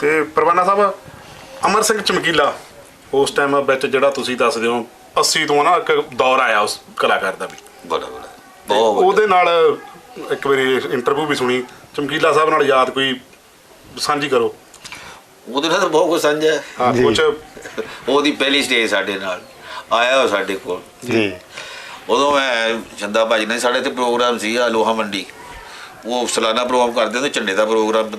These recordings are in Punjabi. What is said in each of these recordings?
ਤੇ ਪਰਵਾਨਾ ਸਾਹਿਬ ਅਮਰ ਸਿੰਘ ਚਮਕੀਲਾ ਉਸ ਟਾਈਮ ਵਿੱਚ ਜਿਹੜਾ ਤੁਸੀਂ ਦੱਸਦੇ ਹੋ 80 ਤੋਂ ਨਾ ਇੱਕ ਦੌਰ ਆਇਆ ਉਸ ਕਲਾਕਾਰ ਦਾ ਵੀ। ਬੜਾ ਬੜਾ। ਬਹੁਤ। ਉਹਦੇ ਨਾਲ ਇੱਕ ਵਾਰੀ ਇੰਟਰਵਿਊ ਵੀ ਸੁਣੀ। ਚਮਕੀਲਾ ਸਾਹਿਬ ਨਾਲ ਯਾਦ ਕੋਈ ਸਾਂਝੀ ਕਰੋ। ਉਹਦੇ ਨਾਲ ਬਹੁਤ ਕੁਝ ਸਾਂਝਾ ਹੈ। ਹਾਂ। ਕੁਝ ਉਹਦੀ ਪਹਿਲੀ ਸਟੇਜ ਸਾਡੇ ਨਾਲ ਆਇਆ ਉਹ ਸਾਡੇ ਕੋਲ। ਜੀ। ਉਦੋਂ ਮੈਂ ਚੰਦਾ ਭਾਜੀ ਨੇ ਸਾਡੇ ਤੇ ਪ੍ਰੋਗਰਾਮ ਸੀ ਆ ਲੋਹਾ ਮੰਡੀ। ਉਹ ਸਾਲਾਨਾ ਪ੍ਰੋਗਰਾਮ ਕਰਦੇ ਤੇ ਝੰਡੇ ਦਾ ਪ੍ਰੋਗਰਾਮ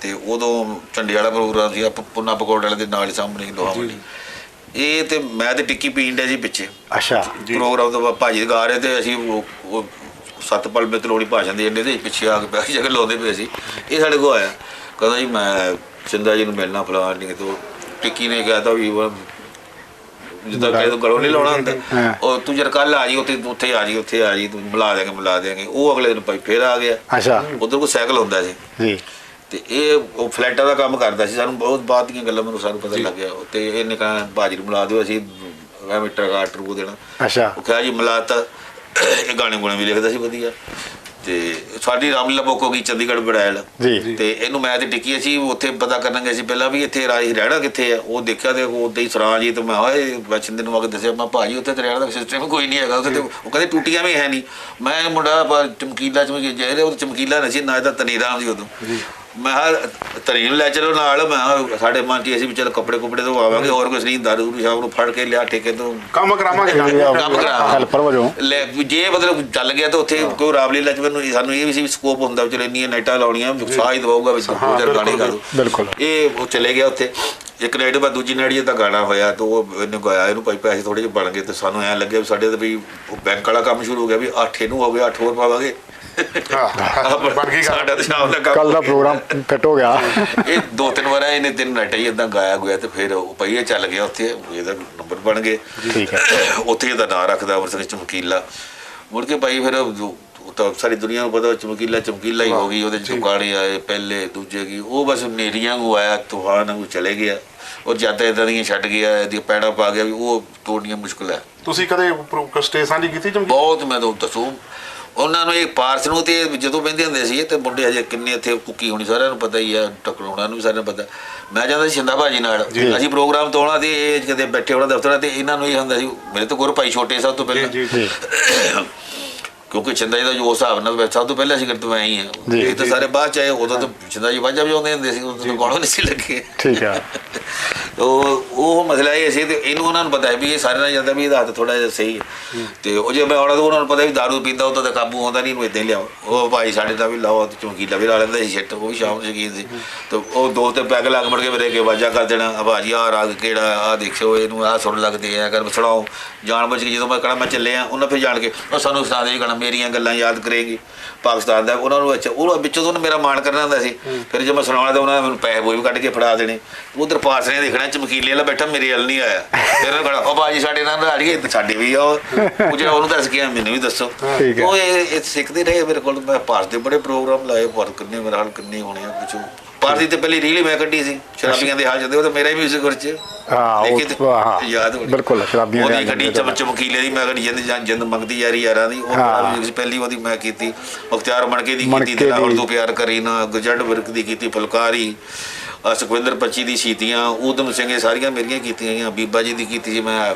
ਤੇ ਉਦੋਂ ਝੰਡੇ ਵਾਲਾ ਪ੍ਰੋਗਰਾਮ ਸੀ ਪੁੰਨਾ ਪਕੌੜੇ ਵਾਲੇ ਦੇ ਨਾਲ ਹੀ ਸਾਹਮਣੇ ਹੀ ਲੋਹਾ ਮੰਡੀ। ਇਹ ਤੇ ਮੈਂ ਤੇ ਟਿੱਕੀ ਪੀਣ ਡਿਆ ਜੀ ਪਿੱਛੇ। ਅੱਛਾ। ਜੀ। ਪ੍ਰੋਗਰਾਮ ਤੋਂ ਬਾਅਦ ਭਾਜੀ ਗਾ ਰਹੇ ਤੇ ਅਸੀਂ ਉਹ ਸਤਪਾਲ ਮਿੱਤਰ ਲੋੜੀ ਭਾਸ਼ਣ ਦੇ ਇੰਨੇ ਦੇ ਪਿੱਛੇ ਆ ਕੇ ਬੈਠ ਜਗ੍ਹਾ ਲਾਉਂਦੇ ਪਏ ਸੀ। ਇਹ ਸਾਡੇ ਕੋਲ ਆਇਆ। ਕਹਿੰਦਾ ਜੀ ਮੈਂ ਚੰਦਾ ਜੀ ਨੂੰ ਮਿਲਣਾ ਫਲਾਣ ਨਹੀਂ ਤੋਂ ਟਿੱਕੀ ਨੇ ਕਿਹਾ ਤਾਂ ਵੀ ਜਿੱਦਾਂ ਕਹੇ ਤੋਂ ਗਲੋਂ ਨਹੀਂ ਲਾਉਣਾ ਹੁੰਦਾ। ਉਹ ਤੂੰ ਜਰ ਕੱਲ ਆ ਜੀ ਉੱਥੇ ਉੱਥੇ ਆ ਜੀ ਉੱਥੇ ਆ ਜੀ ਤੂੰ ਮਿਲਾ ਦੇਂਗੇ ਮਿਲਾ ਦੇਂਗੇ ਉਹ ਅਗਲੇ ਦਿਨ ਭਾਈ ਫੇਰ ਆ ਗਿਆ। ਅੱਛਾ। ਉਧਰ ਕੋ ਸਾਈਕਲ ਹੁੰਦਾ ਸੀ। ਜੀ। ਤੇ ਇਹ ਉਹ ਫਲੈਟਾਂ ਦਾ ਕੰਮ ਕਰਦਾ ਸੀ। ਸਾਨੂੰ ਬਹੁਤ ਬਾਅਦ ਦੀਆਂ ਗੱਲਾਂ ਮੈਨੂੰ ਸਾਨੂੰ ਪਤਾ ਲੱਗਿਆ। ਤੇ ਇਹਨੇ ਕਹਾ ਬਾਜੀ ਨੂੰ ਮਿਲਾ ਦਿਓ ਅਸੀਂ ਐਵੇਂ ਟਰਗਾ ਟਰੂ ਦੇਣਾ। ਅੱਛਾ। ਉਹ ਕਿਹਾ ਜੀ ਮਿਲਾਤਾ। ਇਹ ਗਾਣੇ ਗੁਣੇ ਵੀ ਲਿਖਦਾ ਸੀ ਵਧੀਆ। ਤੇ ਸਾਡੀ ਰਾਮਲੀਲਾ ਬੁੱਕ ਹੋ ਗਈ ਚੰਡੀਗੜ੍ਹ ਬੜਾਇਲ ਜੀ। ਤੇ ਇਹਨੂੰ ਮੈਂ ਤੇ ਟਿੱਕੀ ਅਸੀਂ ਉੱਥੇ ਪਤਾ ਕਰਨ ਗਏ ਸੀ ਪਹਿਲਾਂ ਵੀ ਇੱਥੇ ਰਾਜ ਰਹਿਣਾ ਕਿੱਥੇ ਆ ਉਹ ਦੇਖਿਆ ਤੇ ਉਹ ਉੱਤੇ ਹੀ ਸਰਾਂ ਜੀ ਤੇ ਮੈਂ ਹੋਏ ਬਚਨ ਨੂੰ ਆ ਕੇ ਦੱਸਿਆ ਮੈਂ ਭਾਜੀ ਉੱਥੇ ਤੇ ਰਹਿਣ ਦਾ ਸਿਸਟਮ ਕੋਈ ਨਹੀਂ ਹੈਗਾ ਉੱਥੇ ਉਹ ਕਹਿੰਦੇ ਟੂਟੀਆਂ ਵੀ ਹੈ ਨਹੀਂ। ਮੈਂ ਮੁੰਡਾ ਚਮਕੀਲਾ ਚਮਕੀ ਜਿਹੜੇ ਉਹ ਚਮਕੀਲਾ ਨਹੀਂ ਸੀ ਨਾ ਇਹਦਾ ਤਨੀਰਾਮ ਸੀ ਉਦੋਂ। ਮੈਂ ਹਾਂ ਤਰੀ ਨੂੰ ਲੈ ਚਲੋ ਨਾਲ ਮੈਂ ਕਿਹਾ ਸਾਡੇ ਮਨ 'ਚ ਅਸੀਂ ਵੀ ਚਲ ਕੱਪੜੇ ਕੁਪੜੇ ਤੋਂ ਆਵਾਂਗੇ ਹੋਰ ਕੁਝ ਨਹੀਂ ਦਾਰੂ ਦੂਰੂ ਸ਼ਾਮ ਨੂੰ ਫੜ ਕੇ ਲਿਆ ਠੇਕੇ ਤੋਂ। ਕੰਮ ਕਰਾਵਾਂਗੇ। ਕੰਮ ਕਰਾ ਹੈਲਪਰ ਵਜੋਂ। ਲੈ ਜੇ ਮਤਲਬ ਚੱਲ ਗਿਆ ਤਾਂ ਉੱਥੇ ਕੋਈ ਰਾਵਲੀਲਾ ਚ ਮੈਨੂੰ ਸਾਨੂੰ ਇਹ ਵੀ ਸੀ ਸਕੋਪ ਹੁੰਦਾ ਚਲੋ ਇੰਨੀਆਂ ਨਾਈਟਾਂ ਲਾਉਣੀਆਂ ਸਾਹ ਹੀ ਦਵਾਊਗਾ ਵਿੱਚ ਦੋ ਚਾਰ ਗਾਣੇ ਗਾ ਦੂ। ਬਿਲਕੁਲ। ਇਹ ਉਹ ਚਲੇ ਗਿਆ ਉੱਥੇ। ਇੱਕ ਨਾਈਟ ਬਾਅਦ ਦੂਜੀ ਨਾਈਟ ਤਾਂ ਗਾਣਾ ਹੋਇਆ ਤਾਂ ਉਹ ਇਹਨੇ ਗਾਇਆ ਇਹਨੂੰ ਭਾਈ ਪੈਸੇ ਥੋੜੇ ਜਿਹੇ ਬਣ ਗਏ ਤੇ ਸਾਨੂੰ ਐਂ ਲੱਗਿਆ ਵੀ ਸਾਡੇ ਤੇ ਵੀ ਉਹ ਬੈਂਕ ਵਾਲਾ ਕੰਮ ਸ਼ੁਰੂ ਹੋ ਗਿਆ ਵੀ 8 ਇਹਨੂੰ ਹੋ ਗਿਆ 8 ਹੋਰ ਪਾਵਾਂਗੇ। ਬਣ ਗਈ ਸਾਡਾ ਤੇ ਸ਼ਾਮ ਦਾ ਕੰਮ ਕੱਲ ਦਾ ਪ੍ਰੋਗਰਾਮ ਕੱਟ ਹੋ ਗਿਆ। ਇਹ ਦੋ ਤਿੰਨ ਵਾਰ ਇਹਨੇ ਤਿੰਨ ਨਾਈਟਾਂ ਹੀ ਇਦਾਂ ਗਾਇਆ ਗਿਆ ਤੇ ਫਿਰ ਉਹ ਪਈਏ ਚੱਲ ਗਿਆ ਉੱਥੇ ਇਹਦਾ ਨੰਬਰ ਬਣ ਗਏ। ਠੀਕ ਹੈ। ਉੱਥੇ ਇਹਦਾ ਨਾਂ ਰੱਖਦਾ ਅਮਰ ਸਿੰਘ ਚਮਕੀਲਾ ਮੁੜ ਕੇ ਭਾਈ ਫਿਰ ਤਾਂ ਸਾਰੀ ਦੁਨੀਆ ਨੂੰ ਪਤਾ ਚਮਕੀਲਾ ਚਮਕੀਲਾ ਹੀ ਹੋ ਗਈ ਉਹਦੇ ਚ ਗਾਣੇ ਆਏ ਪਹਿਲੇ ਦੂਜੇ ਕੀ ਉਹ ਬਸ ਨੇਰੀਆਂ ਨੂੰ ਆਇਆ ਤੂਫਾਨ ਨੂੰ ਚਲੇ ਗਿਆ। ਉਹ ਜ਼ਿਆਦਾ ਇਦਾਂ ਦੀਆਂ ਛੱਡ ਗਿਆ ਇਹਦੀ ਪੈੜਾ ਪਾ ਗਿਆ ਵੀ ਉਹ ਤੋੜਨੀਆਂ ਮੁਸ਼ਕਲ ਹੈ। ਤੁਸੀਂ ਕਦੇ ਸਟੇਜ ਸਾਂਝੀ ਕੀਤੀ ਚਮਕੀ? ਬਹੁਤ ਮੈਂ ਤੁਹਾਨੂੰ ਦੱਸੂ। ਉਹਨਾਂ ਨੂੰ ਇਹ ਪਾਰਸ ਨੂੰ ਤੇ ਜਦੋਂ ਬਹਿੰਦੇ ਹੁੰਦੇ ਸੀ ਤੇ ਮੁੰਡੇ ਹਜੇ ਕਿੰਨੇ ਇੱਥੇ ਕੁੱਕੀ ਹੋਣੀ ਸਾਰਿਆਂ ਨੂੰ ਪਤਾ ਹੀ ਆ ਟਕਰਾਉਣਾ ਨੂੰ ਵੀ ਸਾਰਿਆਂ ਨੂੰ ਪਤਾ। ਮੈਂ ਜਾਂਦਾ ਸੀ ਸ਼ਿੰਦਾ ਭਾਜੀ ਨਾਲ। ਅਸੀਂ ਪ੍ਰੋਗਰਾਮ ਤੋਂ ਆਉਣਾ ਤੇ ਇਹ ਕਦੇ ਬੈਠੇ ਹੋਣਾ ਦਫ਼ਤਰਾਂ ਤੇ ਇਹਨਾਂ ਨੂੰ ਇਹ ਹੁੰਦਾ ਸੀ ਮੇਰੇ ਤੋਂ ਗੁਰ ਭਾਈ ਛੋਟੇ ਸਭ ਤੋਂ ਪਹਿਲਾਂ। ਜੀ, ਜੀ। ਕਿਉਂਕਿ ਚੰਦਾ ਜੀ ਦਾ ਜੋ ਹਿਸਾਬ ਨਾਲ ਸਭ ਤੋਂ ਪਹਿਲਾਂ ਸੀ ਕਰਤ ਮੈਂ ਹੀ ਆ ਜੀ, ਇਹ ਤਾਂ ਸਾਰੇ ਬਾਅਦ ਚ ਆਏ ਉਦੋਂ ਤਾਂ ਚੰਦਾ ਜੀ ਵਾਜਾ ਵਜਾਉਂਦੇ ਹੁੰਦੇ ਸੀ ਉਦੋਂ ਤਾਂ ਗਾਣੋ ਨਹੀਂ ਸੀ ਲੱਗੇ। ਠੀਕ ਹੈ ਉਹ ਉਹ ਮਸਲਾ ਇਹ ਸੀ ਤੇ ਇਹਨੂੰ ਉਹਨਾਂ ਨੂੰ ਪਤਾ ਹੈ ਵੀ ਇਹ ਸਾਰੇ ਨਾਲ ਜਾਂਦਾ ਵੀ ਇਹਦਾ ਹੱਥ ਥੋੜਾ ਜਿਹਾ ਸਹੀ ਹੈ। ਤੇ ਉਹ ਜੇ ਮੈਂ ਆਉਣਾ ਤਾਂ ਉਹਨਾਂ ਨੂੰ ਪਤਾ ਵੀ ਦਾਰੂ ਪੀਂਦਾ ਉਹ ਤਾਂ ਕਾਬੂ ਆਉਂਦਾ ਨਹੀਂ ਇਹਨੂੰ ਇਦਾਂ ਹੀ ਲਿਆਓ। ਉਹ ਭਾਈ ਸਾਡੇ ਦਾ ਵੀ ਲਾਓ ਤੇ ਚਮਕੀਲਾ ਵੀ ਲਾ ਲੈਂਦਾ ਸੀ ਛੱਟ ਉਹ ਵੀ ਸ਼ਾਮ ਨੂੰ ਸ਼ਕੀਨ ਸੀ ਤੇ ਉਹ ਦੋ ਤੇ ਪੈਗ ਲੱਗ ਮੜ ਕੇ ਮੇਰੇ ਅੱਗੇ ਵਾਜਾ ਕਰ ਦੇਣਾ ਆ ਭਾਜੀ ਆ ਰਾਗ ਕਿਹੜਾ ਆ ਦੇਖਿਓ ਇਹਨੂੰ ਆ ਸੁਣ ਲੱਗਦੇ ਆ ਕਰ ਸੁਣਾਓ। ਜਾਣ ਬੁੱਝ ਕੇ ਜਦੋਂ ਮੈਂ ਕਹਣਾ ਮੈਂ ਚੱਲੇ ਆ ਉਹਨਾਂ ਫਿਰ ਜਾਣ ਕੇ ਉਹ ਸਾਨੂੰ ਸੁਣਾ ਦੇ ਕਹਣਾ ਮੇਰੀਆਂ ਗੱਲਾਂ ਯਾਦ ਕਰੇਗੀ। ਪਾਕਿਸਤਾਨ ਦਾ ਉਹਨਾਂ ਨੂੰ ਅੱਛਾ ਉਹ ਵਿੱਚੋਂ ਤੋਂ ਮੇਰਾ ਮਾਣ ਕਰਨਾ ਹੁੰਦਾ ਸੀ। ਫਿਰ ਜੇ ਮੈਂ ਸੁਣਾਉਣਾ ਤਾਂ ਉਹਨਾਂ ਨੇ ਮੈਨੂੰ ਪੈਸੇ ਬੋਈ ਵੀ ਕੱਢ ਕੇ ਫੜਾ ਦੇਣੇ। ਉਧਰ ਪਾਸ ਨੇ ਦੇਖਣਾ ਚਮਕੀਲੇ ਵਾਲਾ ਬੈਠਾ ਮੇਰੇ ਵੱਲ ਨਹੀਂ ਆਇਆ। ਫਿਰ ਉਹ ਉਹ ਬਾਜੀ ਸਾਡੇ ਨਾਲ ਰਾਜ ਗਏ ਸਾਡੇ ਵੀ ਆ ਉਹ। ਉਹ ਜਿਹੜਾ ਉਹਨੂੰ ਦੱਸ ਗਿਆ ਮੈਨੂੰ ਵੀ ਦੱਸੋ। ਉਹ ਇਹ ਸਿੱਖਦੇ ਰਹੇ ਮੇਰੇ ਕੋਲ। ਮੈਂ ਭਾਰਤ ਦੇ ਬੜੇ ਪ੍ਰੋਗਰਾਮ ਲਾਏ ਪਰ ਕਿੰਨੇ ਮੇਰੇ ਹਾਲ ਕਿੰਨੇ ਹੋਣੇ ਆ ਕੁਛ ਭਾਰਤ ਤੇ ਪਹਿਲੀ ਰੀਲ ਮੈਂ ਕੱਢੀ ਸੀ ਸ਼ਰਾਬੀਆਂ ਦੇ ਹਾਲ ਜਾਂਦੇ ਉਹ ਤਾਂ ਮੇਰਾ ਹੀ ਮਿਊਜ਼ਿਕ ਵਿੱਚ ਹਾਂ, ਉਹ ਯਾਦ। ਬਿਲਕੁਲ, ਸ਼ਰਾਬੀਆਂ ਦੇ ਉਹਦੀ ਹਾਲ ਗੱਡੀ ਜਾਂਦੇ ਚਮ ਚਮਕੀਲੇ ਦੀ ਮੈਂ ਗੱਡੀ ਜਿੰਦ ਜਿੰਦ ਮੰਗਦੀ ਯਾਰੀ ਯਾਰਾਂ ਦੀ ਉਹ music ਪਹਿਲੀ ਉਹਦੀ ਮੈਂ ਕੀਤੀ। ਮੁਖਤਿਆਰ ਮਣਕੇ ਦੀ ਕੀਤੀ ਦਿਲਾਵਰ। ਤੋਂ ਪਿਆਰ ਕਰੀ ਨਾ ਗੁਜੰਡ ਵਰਕ ਦੀ ਕੀਤੀ ਫੁਲਕਾਰੀ। ਸੁਖਵਿੰਦਰ ਪੱਚੀ ਦੀ ਸੀਤੀਆਂ ਊਧਮ ਸਿੰਘ ਇਹ ਸਾਰੀਆਂ ਮੇਰੀਆਂ ਕੀਤੀਆਂ ਗਈਆਂ ਬੀਬਾ ਜੀ ਦੀ ਕੀਤੀ ਸੀ ਮੈਂ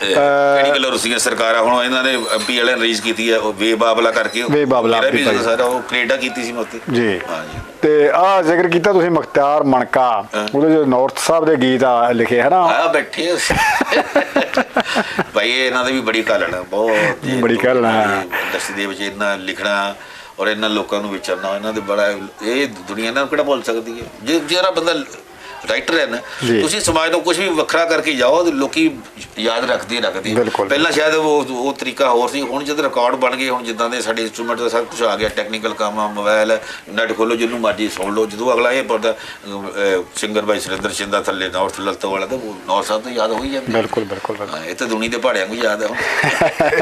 ਕਿਹੜੀ ਗੱਲ ਰੁਸੀਆਂ ਸਰਕਾਰਾਂ ਹੁਣ ਇਹਨਾਂ ਨੇ ਐਮਪੀ ਵਾਲਿਆਂ ਨੇ ਰਿਲੀਜ਼ ਕੀਤੀ ਹੈ ਉਹ ਵੇ ਬਾਬਲਾ ਕਰਕੇ ਵੇ ਬਾਬਲਾ ਵੀ। ਸਾਰਾ ਉਹ ਕੈਨੇਡਾ ਕੀਤੀ ਸੀ ਮੈਂ ਜੀ ਹਾਂਜੀ ਤੇ ਆ ਜ਼ਿਕਰ ਕੀਤਾ ਤੁਸੀਂ ਮੁਖਤਿਆਰ ਮਣਕਾ ਹਾਂ। ਉਹਦੇ ਜੋ ਨਾਰਥ ਸਾਹਿਬ ਦੇ ਗੀਤ ਆ ਲਿਖੇ ਹੈ ਨਾ ਆ ਬੈਠੇ ਹੋ। ਭਾਈ ਇਹ ਇਹਨਾਂ ਦੀ ਵੀ ਬੜੀ ਕਾਲਣਾ ਬਹੁਤ ਬੜੀ ਘਾਲਣਾ। ਇੰਡਸਟਰੀ ਦੇ ਵਿੱਚ ਇਹਨਾਂ ਲਿਖਣਾ ਔਰ ਇਹਨਾਂ ਲੋਕਾਂ ਨੂੰ ਵਿਚਰਨਾ ਇਹਨਾਂ ਦੇ ਬੜਾ ਇਹ ਦੁਨੀਆ ਇਹਨਾਂ ਨੂੰ ਕਿਹੜਾ ਭੁੱਲ ਸਕਦੀ ਹੈ? ਜੇ ਜਿਹੜਾ ਬੰਦਾ ਰਾਈਟਰ ਹੈ ਨਾ। ਤੁਸੀਂ ਸਮਾਜ ਨੂੰ ਕੁਝ ਵੀ ਵੱਖਰਾ ਕਰਕੇ ਜਾਓ ਲੋਕੀ ਯਾਦ ਰੱਖਦੇ ਰੱਖਦੇ। ਪਹਿਲਾਂ ਸ਼ਾਇਦ ਉਹ ਉਹ ਤਰੀਕਾ ਹੋਰ ਸੀ ਹੁਣ ਜਦ ਰਿਕਾਰਡ ਬਣ ਗਏ ਹੁਣ ਜਿੱਦਾਂ ਦੇ ਸਾਡੇ ਇਨਸਟਰੂਮੈਂਟ ਦਾ ਸਭ ਕੁਝ ਆ ਗਿਆ ਟੈਕਨੀਕਲ ਕੰਮ ਆ ਮੋਬਾਈਲ ਨੈਟ ਖੋਲੋ ਜਿਹਨੂੰ ਮਰਜ਼ੀ ਸੁਣ ਲਓ ਜਦੋਂ ਅਗਲਾ ਇਹ ਪੜਦਾ ਸਿੰਗਰ ਬਾਈ ਸੁਰਿੰਦਰ ਚਿੰਦਾ ਥੱਲੇ ਨਾਰਥ ਲਲਤੋ ਵਾਲਾ ਤਾਂ ਉਹ ਨੌਰ ਸਾਹਿਬ ਤੋਂ ਯਾਦ ਹੋਈ ਜਾਂਦੀ ਬਿਲਕੁਲ ਬਿਲਕੁਲ। ਇਹ ਤਾਂ ਦੁਨੀ ਦੇ ਪਹਾੜਿਆਂ ਨੂੰ ਯਾਦ ਹੈ